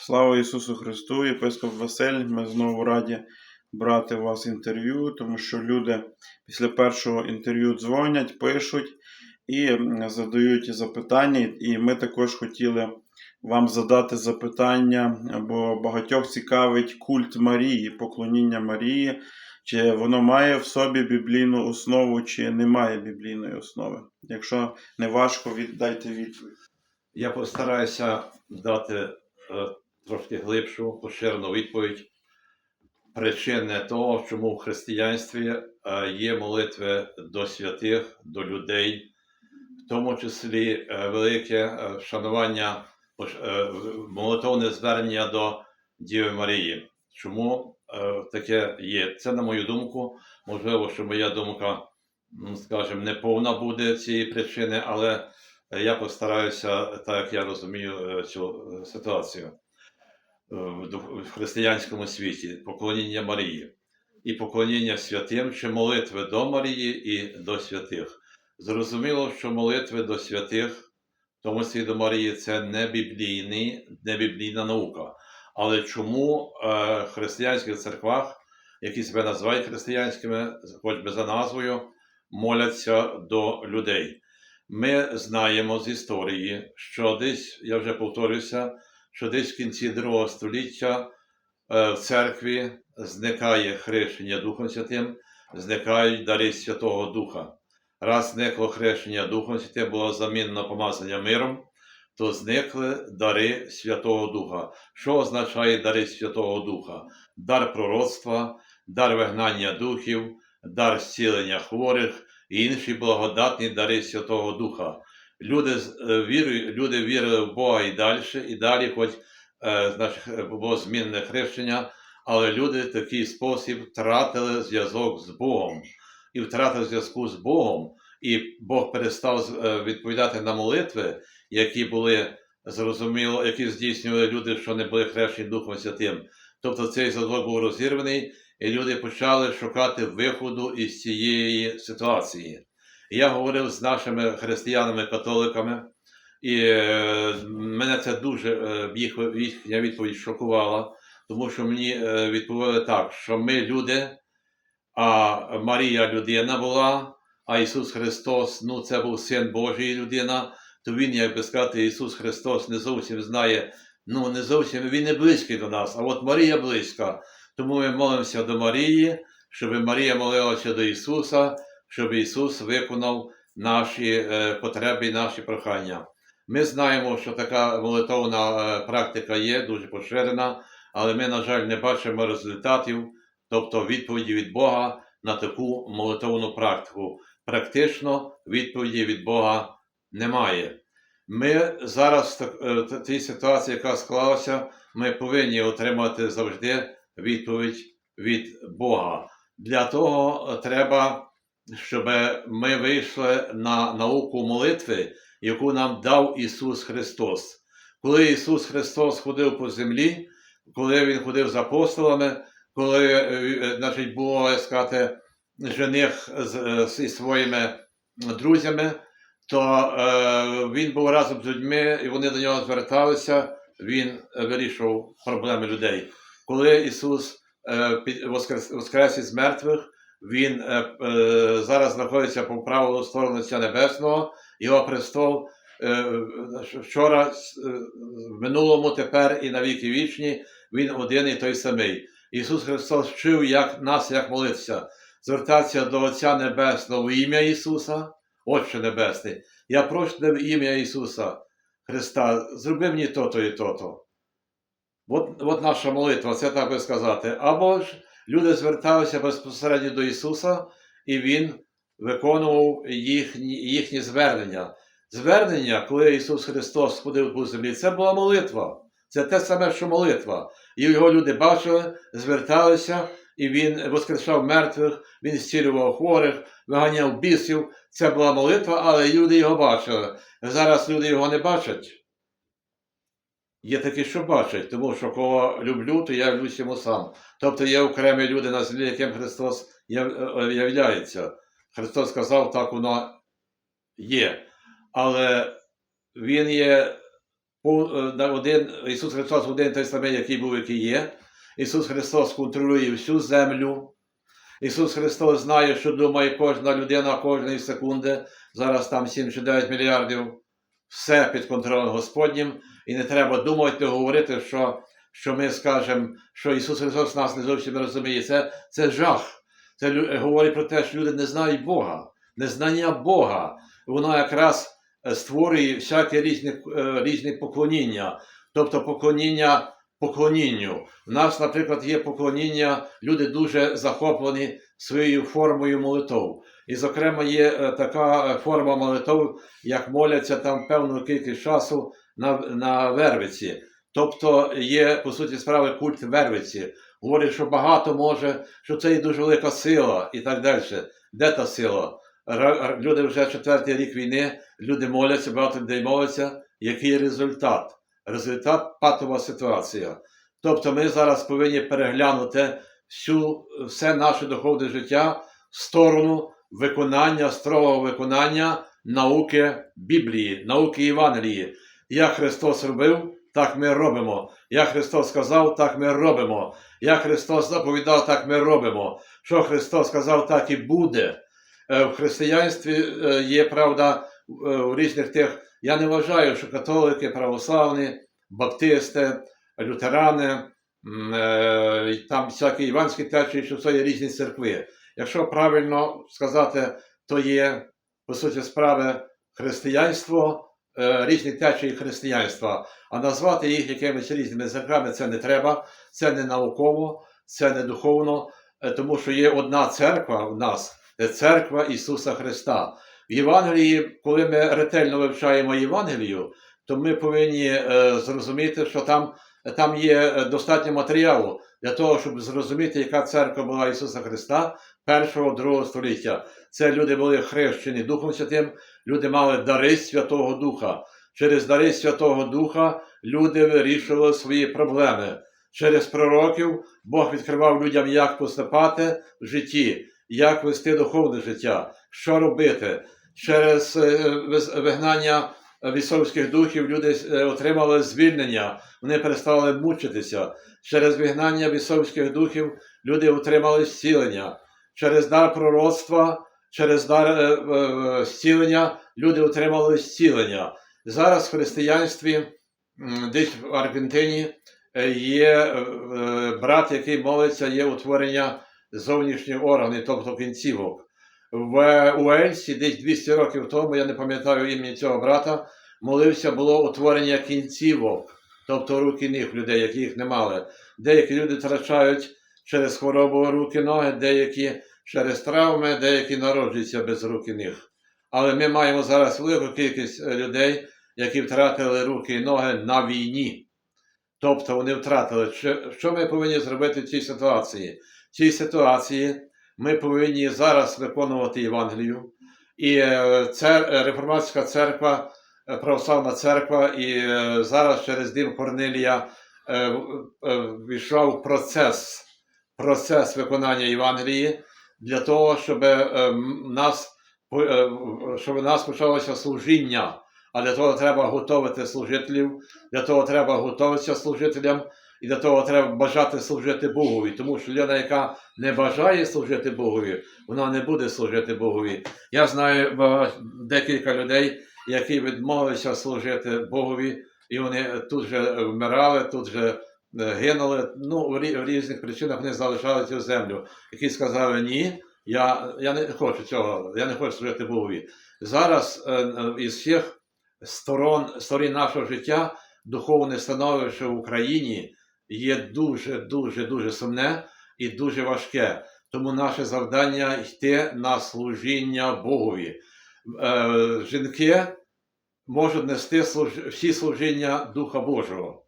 Слава Ісусу Христу, єпископ Василь. Ми знову раді брати у вас інтерв'ю, тому що люди після першого інтерв'ю дзвонять, пишуть і задають запитання. І ми також хотіли вам задати запитання, бо багатьох цікавить культ Марії, поклоніння Марії. Чи воно має в собі біблійну основу, чи не має біблійної основи? Якщо не важко, віддайте відповідь. Я постараюся дати е, трошки глибшу, поширену відповідь. Причини того, чому в християнстві е, є молитви до святих, до людей, в тому числі е, велике е, вшанування, е, молитовне звернення до Діви Марії. Чому таке є? Це, на мою думку, можливо, що моя думка, скажімо, не повна буде цієї причини, але Я постараюся, так як я розумію е, цю е, ситуацію е, в християнському світі, поклоніння Марії і поклоніння святим чи молитви до Марії і до святих. Зрозуміло, що молитви до святих, в тому числі до Марії, це не, біблійний, не біблійна наука. Але чому е, в християнських церквах, які себе називають християнськими, хоч би за назвою, моляться до людей? Ми знаємо з історії, що десь, я вже повторюся, що десь в кінці другого століття е, в церкві зникає хрещення Духом Святим, зникають дари Святого Духа. Раз зникло хрещення Духом Святим, було замінено помазання миром, то зникли дари Святого Духа. Що означає дари Святого Духа? Дар пророцтва, дар вигнання духів, дар зцілення хворих і інші благодатні дари Святого Духа. Люди, е, люди вірили в Бога і далі, і далі, хоч е, значить, е, було змінне хрещення, але люди в такий спосіб втратили зв'язок з Богом. І втратив зв'язку з Богом, і Бог перестав е, відповідати на молитви, які були зрозуміло, які здійснювали люди, що не були хрещені Духом Святим. Тобто цей зв'язок був розірваний, і люди почали шукати виходу із цієї ситуації. Я говорив з нашими християнами-католиками, і е, мене це дуже е, їх, їхня відповідь шокувала, тому що мені е, відповіли так, що ми люди, а Марія людина була, а Ісус Христос, ну це був Син Божий людина, то Він, як би сказати, Ісус Христос не зовсім знає, ну не зовсім Він не близький до нас, а от Марія близька. Тому ми молимося до Марії, щоб Марія молилася до Ісуса, щоб Ісус виконав наші е, потреби і наші прохання. Ми знаємо, що така молитовна е, практика є дуже поширена, але ми, на жаль, не бачимо результатів, тобто відповіді від Бога на таку молитовну практику. Практично відповіді від Бога немає. Ми зараз в е, тій ситуації, яка склалася, ми повинні отримати завжди відповідь від Бога. Для того е, треба, щоб ми вийшли на науку молитви, яку нам дав Ісус Христос. Коли Ісус Христос ходив по землі, коли Він ходив з апостолами, коли е, е, значить, було сказати, жених з, зі своїми друзями, то е, він був разом з людьми, і вони до нього зверталися, він вирішував проблеми людей. Коли Ісус е, воскрес, із мертвих, Він е, е, зараз знаходиться по праву сторону Отця Небесного, його престол вчора, в минулому, тепер і на віки вічні, він один і той самий. Ісус Христос вчив як, нас, як молитися, звертатися до Отця Небесного в ім'я Ісуса, Отче Небесний. Я прошу тебе ім'я Ісуса Христа, зроби мені то-то і то-то. От, от наша молитва, це так би сказати. Або ж люди зверталися безпосередньо до Ісуса, і Він виконував їхні, їхні звернення. Звернення, коли Ісус Христос ходив по землі, це була молитва. Це те саме, що молитва. Його люди бачили, зверталися, і він воскрешав мертвих, він зцілював хворих, виганяв бісів. Це була молитва, але люди його бачили. Зараз люди його не бачать. Є такі, що бачать, тому що кого люблю, то я люблюсь йому сам. Тобто є окремі люди на землі, яким Христос е, являється. Христос сказав, так воно є. Але Він є е, один, Ісус Христос один той самий, який був, який є. Ісус Христос контролює всю землю. Ісус Христос знає, що думає кожна людина кожної секунди. Зараз там 7 чи 9 мільярдів. Все під контролем Господнім. І не треба думати, говорити, що, що ми скажемо, що Ісус Христос нас не зовсім розуміє. Це, це жах. Це говорить про те, що люди не знають Бога. Незнання Бога. Воно якраз е, створює всякі різні, е, різні поклоніння, тобто поклоніння поклонінню. У нас, наприклад, є поклоніння, люди дуже захоплені своєю формою молитов. І, зокрема, є е, така е, форма молитов, як моляться там певну кількість часу на, на Вервиці. Тобто є, по суті справи, культ Вервиці. Говорять, що багато може, що це є дуже велика сила і так далі. Де та сила? Люди вже четвертий рік війни, люди моляться, багато людей моляться. Який результат? Результат патова ситуація. Тобто ми зараз повинні переглянути всю, все наше духовне життя в сторону виконання, строгого виконання науки Біблії, науки Євангелії. Як Христос робив, так ми робимо. Як Христос сказав, так ми робимо. Як Христос заповідав, так ми робимо. Що Христос сказав, так і буде. Е, В християнстві е, є правда е, у різних тих. Я не вважаю, що католики, православні, баптисти, лютерани, е, там всякі іванські течії, що це є різні церкви. Якщо правильно сказати, то є, по суті справи, християнство, е, різні течії християнства. А назвати їх якимись різними церквами це не треба, це не науково, це не духовно, е, тому що є одна церква в нас, це церква Ісуса Христа. В Євангелії, коли ми ретельно вивчаємо Євангелію, то ми повинні е, зрозуміти, що там, там є е, достатньо матеріалу для того, щоб зрозуміти, яка церква була Ісуса Христа першого, другого століття. Це люди були хрещені Духом Святим, люди мали дари Святого Духа. Через дари Святого Духа люди вирішували свої проблеми. Через пророків Бог відкривав людям, як поступати в житті, як вести духовне життя, що робити. Через е, вигнання вісовських духів люди е, отримали звільнення, вони перестали мучитися. Через вигнання вісовських духів люди отримали зцілення. Через дар пророцтва, через дар е, е, зцілення люди отримали зцілення. Зараз в християнстві, десь в Аргентині, є брат, який молиться, є утворення зовнішніх органів, тобто кінцівок. В Уельсі десь 200 років тому, я не пам'ятаю імені цього брата, молився було утворення кінцівок, тобто рук і ніг людей, які їх не мали. Деякі люди втрачають через хворобу руки, ноги, деякі через травми, деякі народжуються без рук і ніг. Але ми маємо зараз велику кількість е, людей, які втратили руки і ноги на війні. Тобто вони втратили. Що ми повинні зробити в цій ситуації? В цій ситуації ми повинні зараз виконувати Євангелію. І е, цер, е, реформатська церква, е, православна церква, і зараз через дім е, війшов процес, процес виконання Євангелії для того, щоб нас, щоб у нас почалося служіння. А для того треба готувати служителів, для того треба готуватися служителям, і для того треба бажати служити Богові. Тому що людина, яка не бажає служити Богові, вона не буде служити Богові. Я знаю декілька людей, які відмовилися служити Богові, і вони тут же вмирали, тут же е, гинули. Ну, в різних причинах вони залишали цю землю, які сказали ні. Я, я не хочу цього, я не хочу служити Богові. Зараз е, е, із всіх сторон, сторін нашого життя духовне становище в Україні є дуже, дуже, дуже сумне і дуже важке. Тому наше завдання йти на служіння Богові. Е, жінки можуть нести служ- всі служіння Духа Божого,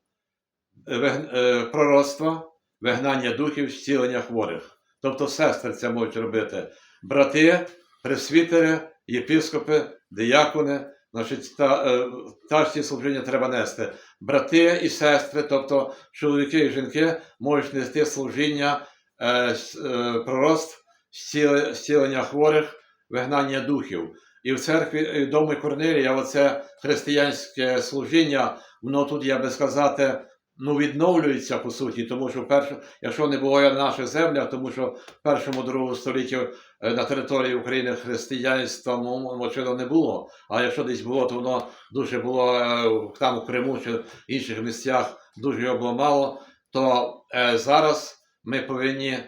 виг- е, пророцтва, вигнання духів, зцілення хворих. Тобто сестри це можуть робити. Брати, пресвітери, єпископи, диякони, значить, та, е, та ці служіння треба нести. Брати і сестри, тобто чоловіки і жінки, можуть нести служіння е, е, зціли- зцілення хворих, вигнання духів. І в церкві в домі Корнелія, оце християнське служіння, воно тут, я би сказати, ну, відновлюється по суті, тому що перше, якщо не було на наших землях, тому що в першому другому столітті на території України християнства мо- можливо не було. А якщо десь було, то воно дуже було е, там у Криму чи в інших місцях дуже його було мало. То е, зараз ми повинні е,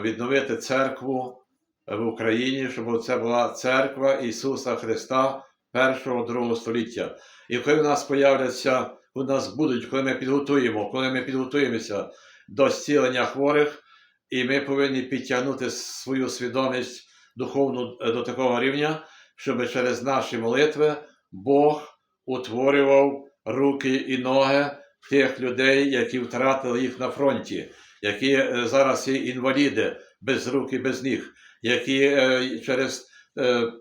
відновити церкву е, в Україні, щоб це була церква Ісуса Христа першого другого століття. І коли в нас появляться, у нас будуть, коли ми підготуємо, коли ми підготуємося до зцілення хворих, і ми повинні підтягнути свою свідомість духовну е, до такого рівня, щоб через наші молитви Бог утворював руки і ноги тих людей, які втратили їх на фронті, які е, зараз є інваліди без рук і без ніг, які е, через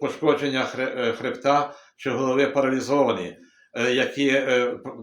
пошкодження хребта чи голови паралізовані, які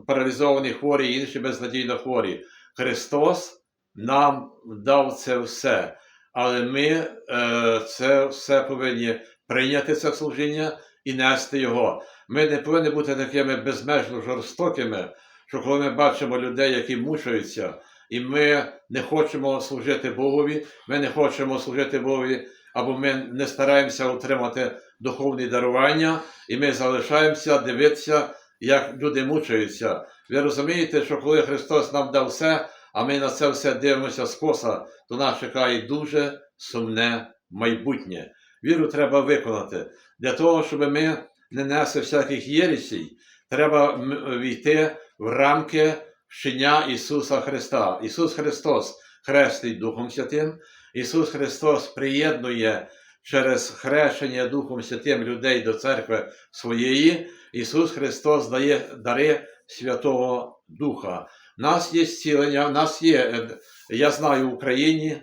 паралізовані хворі інші безнадійно хворі. Христос нам дав це все. Але ми е, це все повинні прийняти це служіння і нести його. Ми не повинні бути такими безмежно жорстокими, що коли ми бачимо людей, які мучаються, і ми не хочемо служити Богові, ми не хочемо служити Богові, або ми не стараємося отримати духовні дарування, і ми залишаємося дивитися, як люди мучаються. Ви розумієте, що коли Христос нам дав все, а ми на це все дивимося скоса, то нас чекає дуже сумне майбутнє. Віру треба виконати. Для того, щоб ми не несли всяких єресій, треба війти в рамки вчення Ісуса Христа. Ісус Христос хрестить Духом Святим, Ісус Христос приєднує через хрещення Духом Святим людей до церкви своєї. Ісус Христос дає дари Святого Духа. Нас є зцілення, в нас є, е, я знаю, в Україні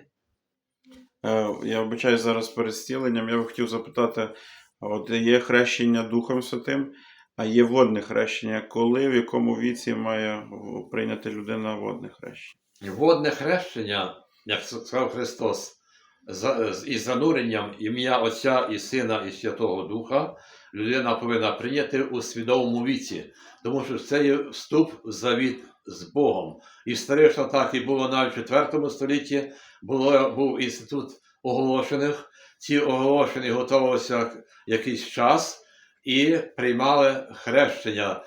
Е, Я вибачаю зараз перед зціленням. Я б хотів запитати: от є хрещення Духом Святим, а є водне хрещення. Коли, в якому віці має прийняти людина водне хрещення? Водне хрещення, як сказав Христос, із зануренням ім'я Отця і Сина і Святого Духа, людина повинна прийняти у свідомому віці, тому що це є вступ в завіт з Богом. Історично так і було навіть в IV столітті, було, був інститут оголошених. Ці оголошені готувалися якийсь час і приймали хрещення.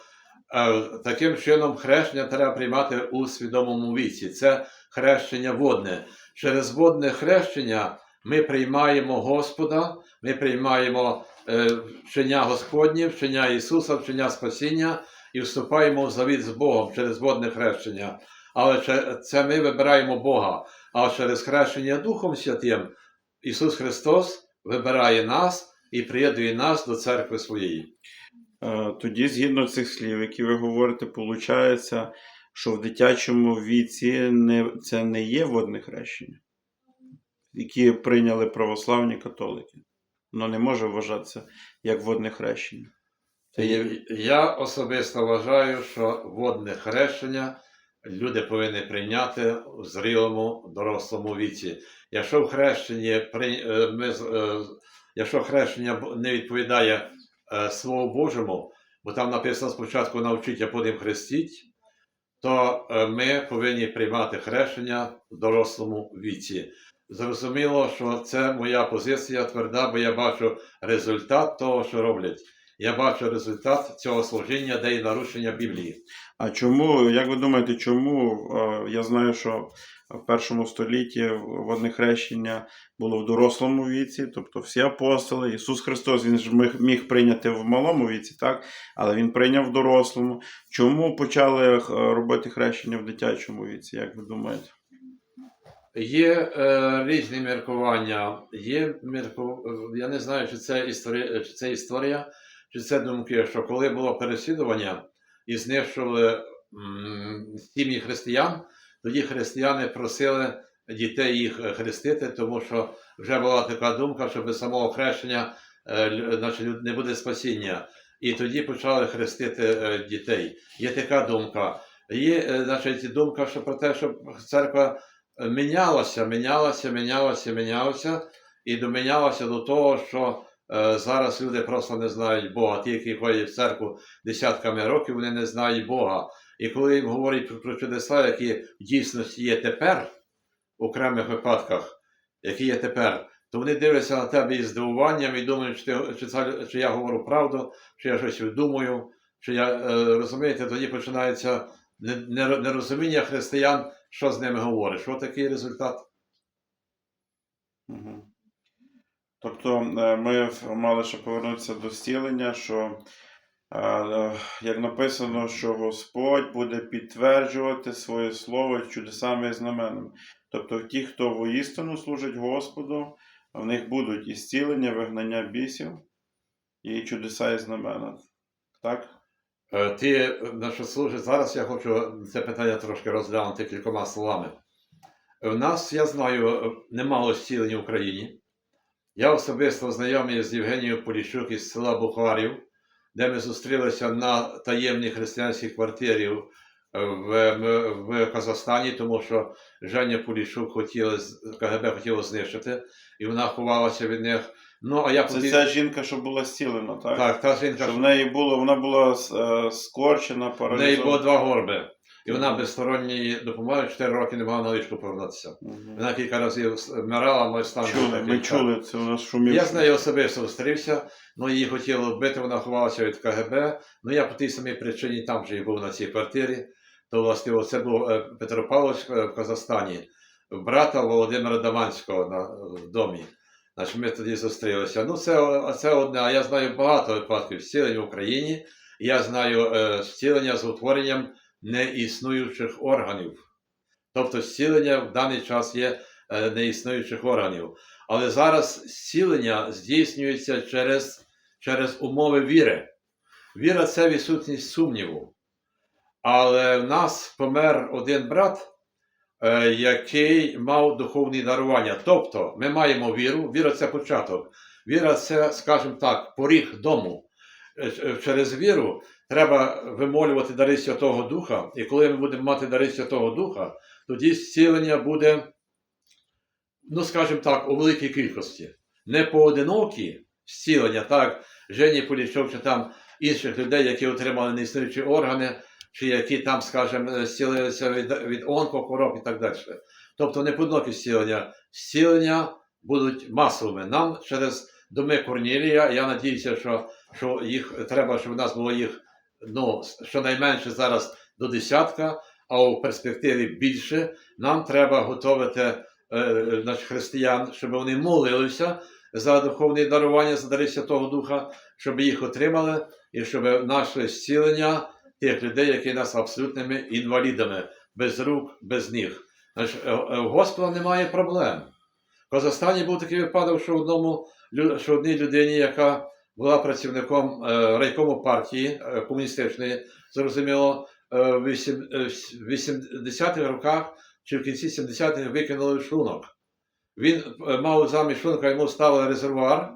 Е, Таким чином, хрещення треба приймати у свідомому віці. Це хрещення водне. Через водне хрещення ми приймаємо Господа, ми приймаємо е, вчення Господнє, вчення Ісуса, вчення спасіння і вступаємо в завіт з Богом через водне хрещення. Але це ми вибираємо Бога. А через хрещення Духом Святим Ісус Христос вибирає нас і приєднує нас до церкви своєї. Е, Тоді, згідно цих слів, які ви говорите, виходить, що в дитячому віці не, це не є водне хрещення, які прийняли православні католики. Воно не може вважатися як водне хрещення. Я особисто вважаю, що водне хрещення люди повинні прийняти в зрілому дорослому віці. Якщо в хрещенні е, е, якщо хрещення не відповідає е, Слову Божому, бо там написано спочатку навчіть, а потім хрестіть, то ми повинні приймати хрещення в дорослому віці. Зрозуміло, що це моя позиція тверда, бо я бачу результат того, що роблять. Я бачу результат цього служіння, де є нарушення Біблії. А чому, як ви думаєте, чому я знаю, що в першому столітті водне хрещення було в дорослому віці, тобто всі апостоли, Ісус Христос Він ж міг, прийняти в малому віці, так? але Він прийняв в дорослому. Чому почали е, робити хрещення в дитячому віці, як ви думаєте? Є е, різні міркування. Є мірку... Я не знаю, чи це, історія, чи це історія, чи це думки, що коли було переслідування і знищували сім'ї християн, тоді християни просили дітей їх хрестити, тому що вже була така думка, що без самого хрещення е, значить, не буде спасіння. І тоді почали хрестити е, дітей. Є така думка. Є е, значить, думка, що про те, що церква мінялося, мінялося, мінялося, мінялося, і домінялося до того, що Зараз люди просто не знають Бога. Ті, які ходять в церкву десятками років, вони не знають Бога. І коли їм говорять про, про чудеса, які в дійсності є тепер, в окремих випадках, які є тепер, то вони дивляться на тебе із здивуванням і думають, чи, ти, чи, це, чи я говорю правду, чи я щось видумую, чи я е, розумієте, тоді починається не- не- нерозуміння християн, що з ними говориш. Ось такий результат. Мгм. Тобто е, ми мали ще повернутися до зцілення, що е, е, як написано, що Господь буде підтверджувати своє слово чудесами і знаменами. Тобто ті, хто воістину служить Господу, в них будуть і зцілення, вигнання бісів, і чудеса і знамена. Так? Ти на що служиш зараз, я хочу це питання трошки розглянути кількома словами. У нас, я знаю, немало зцілень в Україні. Я особисто знайомий з Євгенією Поліщук із села Бухарів, де ми зустрілися на таємній християнській квартирі в, в, в Казахстані, тому що Женя Поліщук хотіли, з- КГБ хотіло знищити, і вона ховалася від них. Ну, а я Це потім- ця жінка, що була зцілена, так? Так, та жінка, Що в неї було, вона була е, скорчена, В неї було два горби. І вона без сторонньої допомоги 4 роки не могла на ліжку повернутися. Мгм. Вона кілька разів вмирала, мой стан. Чули, ми чули, це у нас шумів. Я з нею особисто зустрівся, ну її хотіли вбити, вона ховалася від КГБ. Ну я по тій самій причині там вже і був на цій квартирі. То, власне, це був е, Петро Павлович е, в Казахстані, брата Володимира Даманського на, в домі. Значить, ми тоді зустрілися. Ну, це, це одне, а я знаю багато випадків зцілень в Україні. Я знаю е, зцілення з утворенням неіснуючих органів. Тобто зцілення в даний час є е, неіснуючих органів. Але зараз зцілення здійснюється через, через умови віри. Віра це відсутність сумніву. Але в нас помер один брат, е, який мав духовні дарування. Тобто ми маємо віру, віра це початок. Віра це, скажімо так, поріг дому. Е, ч- Через віру треба вимолювати дари Святого Духа, і коли ми будемо мати дари Святого Духа, тоді зцілення буде, ну скажімо так, у великій кількості. Не поодинокі зцілення, так, Жені Полічок чи там інших людей, які отримали неіснуючі органи, чи які там, скажімо, зцілилися від, від онкохвороб і так далі. Тобто не поодинокі зцілення. Зцілення будуть масовими. Нам через доми Корнілія, я надіюся, що, що їх треба, щоб у нас було їх ну, щонайменше зараз до десятка, а у перспективі більше. Нам треба готувати е, е, християн, щоб вони молилися за духовне дарування, за дари Святого Духа, щоб їх отримали, і щоб наше зцілення тих людей, які нас абсолютними інвалідами, без рук, без ніг. Значить, е, е, у Господа немає проблем. В Казахстані був такий випадок, що одному що одній людині, яка була працівником е, райкому партії е, комуністичної, зрозуміло, е, в е, 80-х роках чи в кінці 70-х викинули шлунок. Він мав замість шлунка, йому ставили резервуар,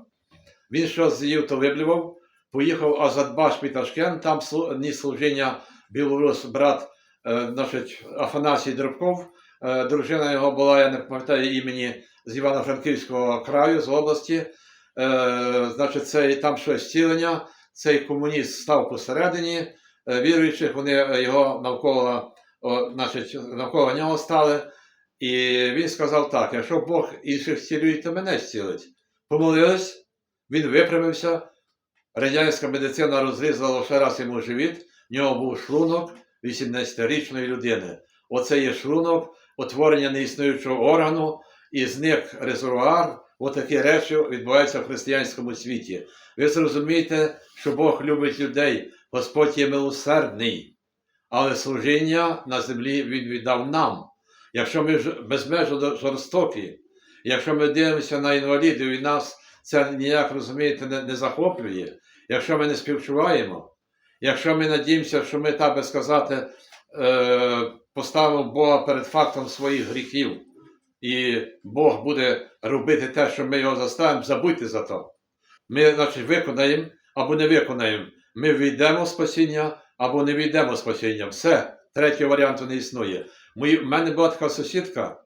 він щось з'їв, то виблював, поїхав Азадбаш Ташкент, там ніс служіння білорус брат значить, Афанасій Дробков. Дружина його була, я не пам'ятаю імені, з Івано-Франківського краю, з області. Е, значить, цей, там щось зцілення, цей комуніст став посередині, е, віруючих, вони е, його навколо, о, значить, навколо нього стали. І він сказав так: якщо Бог інших зцілює, то мене зцілить. Помолились, він виправився, радянська медицина розрізала ще раз йому живіт, в нього був шлунок 18-річної людини. Оце є шлунок, утворення неіснуючого органу, і зник резервуар. Отакі речі відбуваються в християнському світі. Ви зрозумієте, що Бог любить людей, Господь є милосердний, але служіння на землі Він віддав нам. Якщо ми безмежно жорстокі, якщо ми дивимося на інвалідів і нас це ніяк розумієте, не, не захоплює, якщо ми не співчуваємо, якщо ми надіємося, що ми, так би сказати, е, поставимо Бога перед фактом своїх гріхів, і Бог буде робити те, що ми його заставимо, забудьте за то. Ми, значить, виконаємо або не виконаємо. Ми війдемо в спасіння або не війдемо в спасіння. Все, третього варіанту не існує. В мене була така сусідка,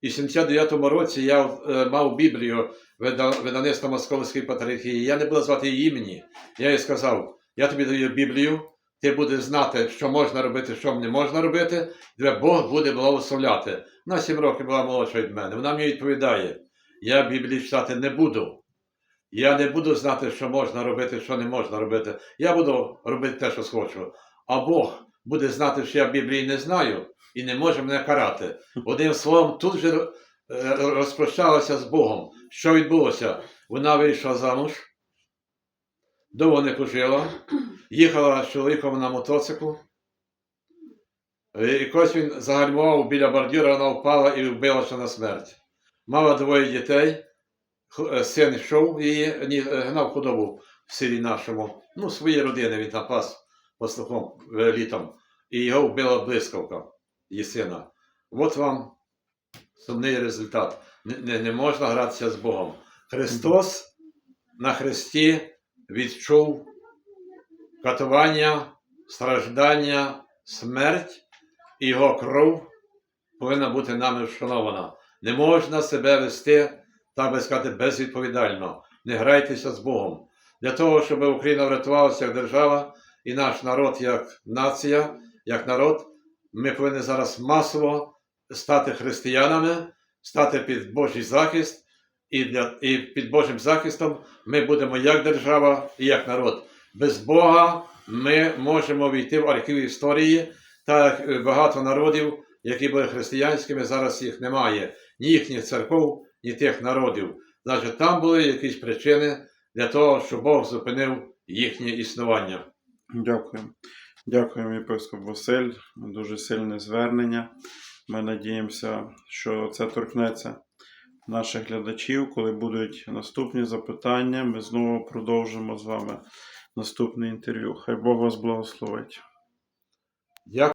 І в 79-му році я е, мав Біблію вида- видавництва Московської патріархії. Я не буду звати її імені. Я їй сказав: я тобі даю Біблію, ти будеш знати, що можна робити, що не можна робити, де Бог буде благословляти. Вона 7 років була молодша від мене. Вона мені відповідає: я Біблії читати не буду. Я не буду знати, що можна робити, що не можна робити. Я буду робити те, що схочу. А Бог буде знати, що я Біблії не знаю і не може мене карати. Одним словом, тут же е, розпрощалася з Богом. Що відбулося? Вона вийшла замуж, довго не пожила, їхала з чоловіком на мотоциклу. І якось він загальмував біля бордюра, вона впала і вбилася на смерть. Мала двоє дітей. Е, Син йшов її, е, гнав худобу в селі нашому. Ну, свої родини він там пас пастухом е, літом. І його вбила блискавка, її сина. От вам сумний результат. Не, не, можна гратися з Богом. Христос на Христі відчув катування, страждання, смерть, і його кров повинна бути нами вшанована. Не можна себе вести, так би сказати, безвідповідально. Не грайтеся з Богом. Для того, щоб Україна врятувалася як держава і наш народ як нація, як народ, ми повинні зараз масово стати християнами, стати під Божий захист, і, для, і під Божим захистом ми будемо як держава і як народ. Без Бога ми можемо війти в архів історії, так е, багато народів, які були християнськими, зараз їх немає. Ні їхніх церков, ні тих народів. Значить, там були якісь причини для того, щоб Бог зупинив їхнє існування. Дякую. Дякуємо, єпископ Василь. Дуже сильне звернення. Ми надіємося, що це торкнеться наших глядачів. Коли будуть наступні запитання, ми знову продовжимо з вами наступне інтерв'ю. Хай Бог вас благословить.